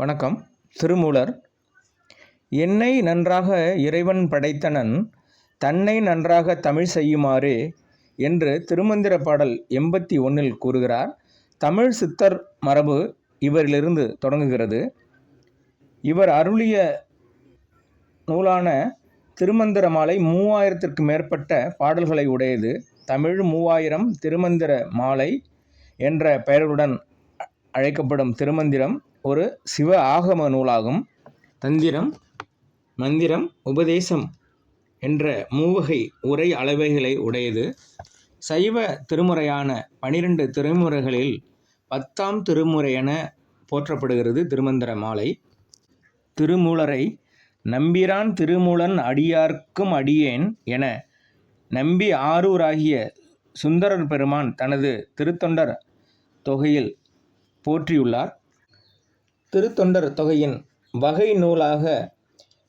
வணக்கம். திருமூலர். என்னை நன்றாக இறைவன் படைத்தனன் தன்னை நன்றாக தமிழ் செய்யுமாறு என்று திருமந்திர பாடல் எண்பத்தி ஒன்றில் கூறுகிறார். தமிழ் சித்தர் மரபு இவரிலிருந்து தொடங்குகிறது. இவர் அருளிய நூலான திருமந்திர மாலை மூவாயிரத்திற்கு மேற்பட்ட பாடல்களை உடையது. தமிழ் மூவாயிரம் திருமந்திர மாலை என்ற பெயருடன் அழைக்கப்படும் திருமந்திரம் ஒரு சிவ ஆகம நூலாகும். தந்திரம் மந்திரம் உபதேசம் என்ற மூவகை உரை அளவைகளை உடையது. சைவ திருமுறையான பனிரெண்டு திருமுறைகளில் பத்தாம் திருமுறை என போற்றப்படுகிறது திருமந்திர மாலை. திருமூலரை நம்பிரான் திருமூலன் அடியார்க்கும் அடியேன் என நம்பி ஆரூராகிய சுந்தரர் பெருமான் தனது திருத்தொண்டர் தொகையில் போற்றியுள்ளார். திருத்தொண்டர் தொகையின் வகை நூலாக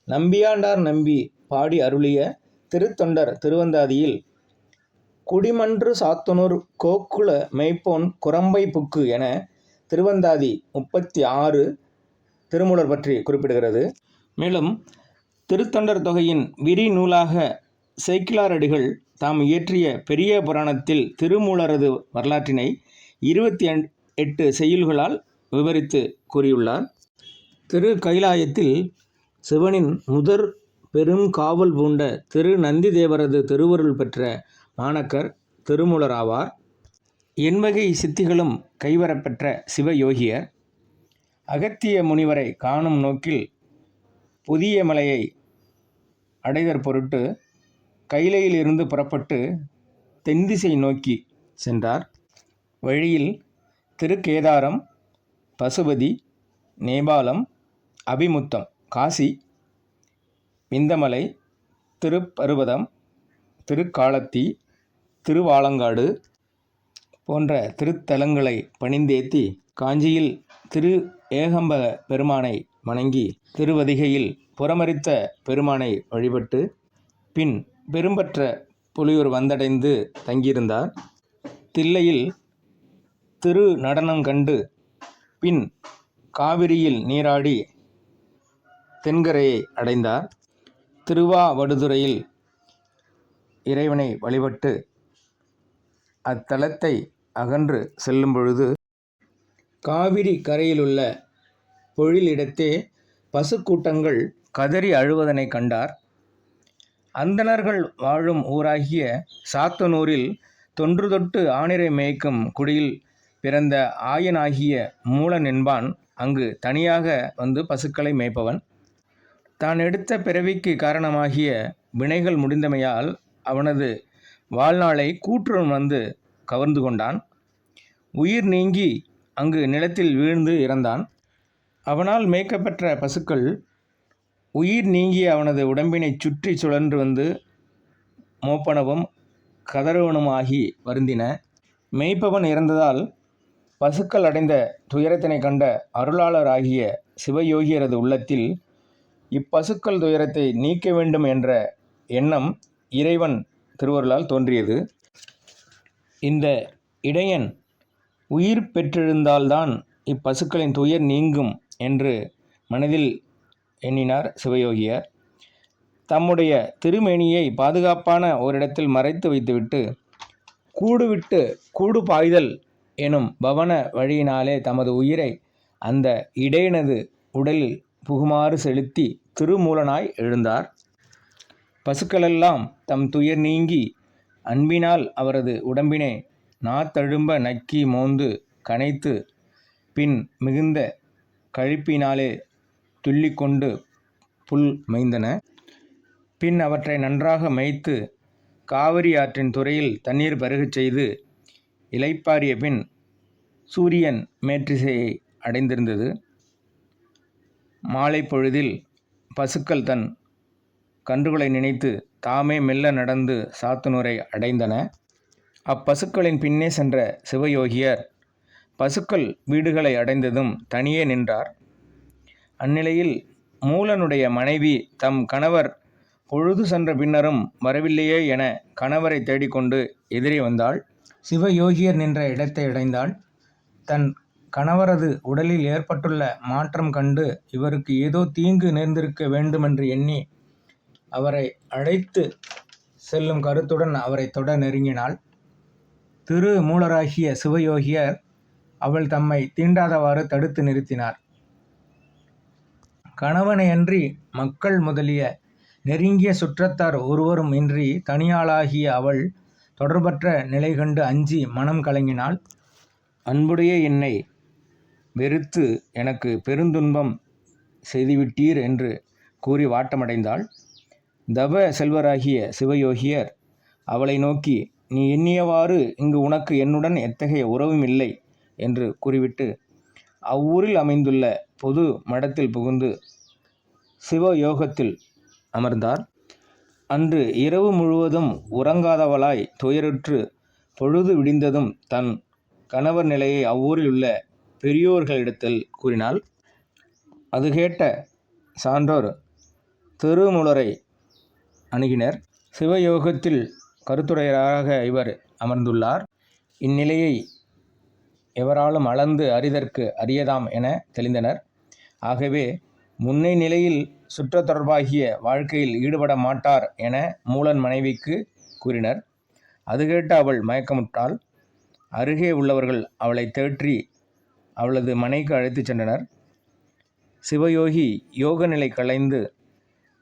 நம்பியாண்டார் நம்பி பாடி அருளிய திருத்தொண்டர் திருவந்தாதியில் குடிமன்று சாத்துனூர் கோக்குல மெய்ப்போன் குரம்பை புக்கு என திருவந்தாதி முப்பத்தி ஆறு திருமூலர் பற்றி குறிப்பிடுகிறது. மேலும் திருத்தொண்டர் தொகையின் விரி நூலாக சேக்கிலாரடிகள் தாம் இயற்றிய பெரிய புராணத்தில் திருமூலரது வரலாற்றினை இருபத்தி எட்டு செய்யுள்களால் விவரித்து கூறியுள்ளார். திரு கைலாயத்தில் சிவனின் முதற் பெரும் காவல் பூண்ட திரு நந்திதேவரது திருவருள் பெற்ற மாணக்கர் திருமூலர் ஆவார். எண்வகை சித்திகளும் கைவரப்பெற்ற சிவயோகியர். அகத்திய முனிவரை காணும் நோக்கில் புதிய மலையை அடைதற் பொருட்டு கைலையிலிருந்து புறப்பட்டு தென்திசை நோக்கி சென்றார். வழியில் திருக்கேதாரம் பசுபதி நேபாளம் அபிமுத்தம் காசி விந்தமலை திருப்பருவதம் திருக்காலத்தி திருவாலங்காடு போன்ற திருத்தலங்களை பணிந்தேத்தி காஞ்சியில் திரு ஏகம்ப பெருமானை வணங்கி திருவதிகையில் புறமரித்த பெருமானை வழிபட்டு பின் பெரும்பற்ற புலியூர் வந்தடைந்து தங்கியிருந்தார். தில்லையில் திரு நடனம் கண்டு பின் காவிரியில் நீராடி தென்கரையை அடைந்தார். திருவாவடுதுறையில் இறைவனை வழிபட்டு அத்தலத்தை அகன்று செல்லும் பொழுது காவிரி கரையிலுள்ள பொழிலிடத்தே பசுக்கூட்டங்கள் கதறி அழுவதனை கண்டார். அந்தணர்கள் வாழும் ஊராகிய சாத்தனூரில் தொன்று தொட்டு ஆணிரை மேய்க்கும் குடியில் பிறந்த ஆயனாகிய மூலன் என்பான் அங்கு தனியாக வந்து பசுக்களை மேய்ப்பவன். தான் எடுத்த பிறவிக்கு காரணமாகிய வினைகள் முடிந்தமையால் அவனது வாழ்நாளை கூற்றுடன் வந்து கவர்ந்து கொண்டான். உயிர் நீங்கி அங்கு நிலத்தில் வீழ்ந்து இறந்தான். அவனால் மேய்க்கப்பெற்ற பசுக்கள் உயிர் நீங்கிய அவனது உடம்பினைச் சுற்றி சுழன்று வந்து மோப்பனவும் கதறுவனுமாகி வருந்தின. மேய்ப்பவன் இறந்ததால் பசுக்கள் அடைந்த துயரத்தினை கண்ட அருளாளராகிய சிவயோகியரது உள்ளத்தில் இப்பசுக்கள் துயரத்தை நீக்க வேண்டும் என்ற எண்ணம் இறைவன் திருவருளால் தோன்றியது. இந்த இடையன் உயிர் பெற்றெழுந்தால்தான் இப்பசுக்களின் துயர் நீங்கும் என்று மனதில் எண்ணினார் சிவயோகியர். தம்முடைய திருமேனியை பாதுகாப்பான ஓரிடத்தில் மறைத்து வைத்துவிட்டு கூடுவிட்டு கூடு பாய்தல் எனும் பவன வழியினாலே தமது உயிரை அந்த இடையனது உடலில் புகுமாறு செலுத்தி திருமூலனாய் எழுந்தார். பசுக்களெல்லாம் தம் துயர் நீங்கி அன்பினால் அவரது உடம்பினை நாத்தழும்ப நக்கி மோந்து கனைத்து பின் மிகுந்த கழிப்பினாலே துள்ளிக்கொண்டு புல் மேய்ந்தன. பின் அவற்றை நன்றாக மேய்த்து காவிரி ஆற்றின் துறையில் தண்ணீர் பருகச் செய்து இலைப்பாரிய பின் சூரியன் மேற்றிசையை அடைந்திருந்தது. மாலை பொழுதில் பசுக்கள் தன் கன்றுகளை நினைத்து தாமே மெல்ல நடந்து சாத்துனூரை அடைந்தன. அப்பசுக்களின் பின்னே சென்ற சிவயோகியர் பசுக்கள் வீடுகளை அடைந்ததும் தனியே நின்றார். அந்நிலையில் மூலனுடைய மனைவி தம் கணவர் பொழுது சென்ற பின்னரும் வரவில்லையே என கணவரை தேடிக்கொண்டு எதிரே வந்தாள். சிவயோகியர் நின்ற இடத்தை அடைந்தாள் தன் கணவரது உடலில் ஏற்பட்டுள்ள மாற்றம் கண்டு இவருக்கு ஏதோ தீங்கு நேர்ந்திருக்க வேண்டுமென்று எண்ணி அவரை அழைத்து செல்லும் கருத்துடன் அவரை தொட நெருங்கினாள். திரு மூலராகிய சிவயோகியர் அவள் தம்மை தீண்டாதவாறு தடுத்து நிறுத்தினார். கணவனையன்றி மக்கள் முதலிய நெருங்கிய சுற்றத்தார் ஒருவரும் இன்றி தனியாளாகிய அவள் தொடர்பற்ற நிலைகண்டு அஞ்சி மனம் கலங்கினாள். அன்புடைய என்னை வெறுத்து எனக்கு பெருந்துன்பம் செய்துவிட்டீர் என்று கூறி வாட்டமடைந்தாள். தவ செல்வராகிய சிவயோகியர் அவளை நோக்கி நீ எண்ணியவாறு இங்கு உனக்கு என்னுடன் எத்தகைய உறவும் இல்லை என்று கூறிவிட்டு அவ்வூரில் அமைந்துள்ள பொது மடத்தில் புகுந்து சிவயோகத்தில் அமர்ந்தார். அன்று இரவு முழுவதும் உறங்காதவளாய் துயருற்று பொழுது விடிந்ததும் தன் கணவர் நிலையை அவ்வூரில் உள்ள பெரியோர்களிடத்தில் கூறினாள். அது கேட்ட சான்றோர் திருமுலரை அணுகினர். சிவயோகத்தில் கருத்துடையராக இவர் அமர்ந்துள்ளார். இந்நிலையை எவராலும் அளந்து அறிதற்கு அறியதாம் என தெளிந்தனர். ஆகவே முன்னை நிலையில் சுற்றத் தொடர்பாகிய வாழ்க்கையில் ஈடுபட மாட்டார் என மூலன் மனைவிக்கு கூறினர். அது கேட்டு அவள் மயக்கமுற்றாள். அருகே உள்ளவர்கள் அவளை தேற்றி அவளது மனைக்கு அழைத்துச் சென்றனர். சிவயோகி யோகநிலை களைந்து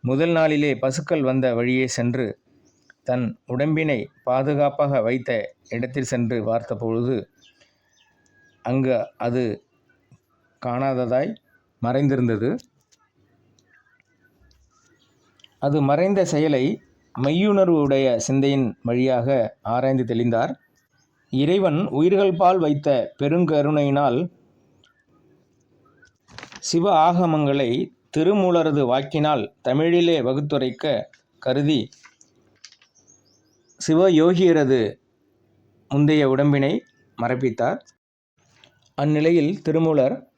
முதல் நாளிலே பசுக்கள் வந்த வழியே சென்று தன் உடம்பினை பாதுகாப்பாக வைத்த இடத்தில் சென்று பார்த்தபொழுது அங்கு அது காணாததாய் மறைந்திருந்தது. அது மறைந்த செயலை மெய்யுணர்வுடைய சிந்தையின் வழியாக ஆராய்ந்து தெளிந்தார். இறைவன் உயிர்கள்பால் வைத்த பெருங்கருணையினால் சிவ ஆகமங்களை திருமூலரது வாக்கினால் தமிழிலே வகுத்துரைக்க கருதி சிவ சிவயோகியரது முந்தைய உடம்பினை மரப்பித்தார் அந்நிலையில் திருமூலர்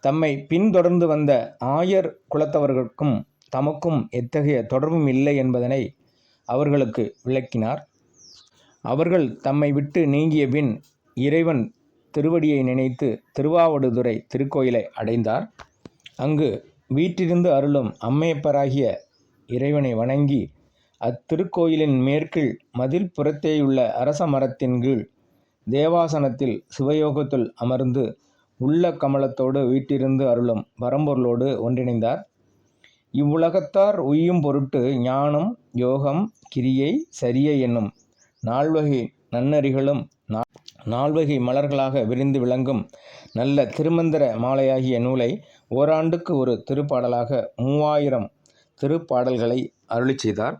தம்மை பின்தொடர்ந்து வந்த ஆயர் குலத்தவர்களுக்கும் தமக்கும் எத்தகைய தொடர்பும் இல்லை என்பதனை அவர்களுக்கு விளக்கினார். அவர்கள் தம்மை விட்டு நீங்கிய பின் இறைவன் திருவடியை நினைத்து திருவாவடுதுறை திருக்கோயிலை அடைந்தார். அங்கு வீற்றிருந்து அருளும் அம்மையப்பராகிய இறைவனை வணங்கி அத்திருக்கோயிலின் மேற்கில் மதில் புறத்தேயுள்ள அரச மரத்தின் கீழ் தேவாசனத்தில் சிவயோகத்துள் அமர்ந்து உள்ள கமலத்தோடு வீட்டிருந்து அருளும் பரம்பொருளோடு ஒன்றிணைந்தார். இவ்வுலகத்தார் உய்யும் பொருட்டு ஞானம், யோகம், கிரியை, சரியை என்னும் நால்வகை நன்னறிகளும் நால்வகை மலர்களாக விரிந்து விளங்கும் நல்ல திருமந்திர மாலையாகிய நூலை ஓராண்டுக்கு ஒரு திருப்பாடலாக மூவாயிரம் திருப்பாடல்களை அருளிச் செய்தார்.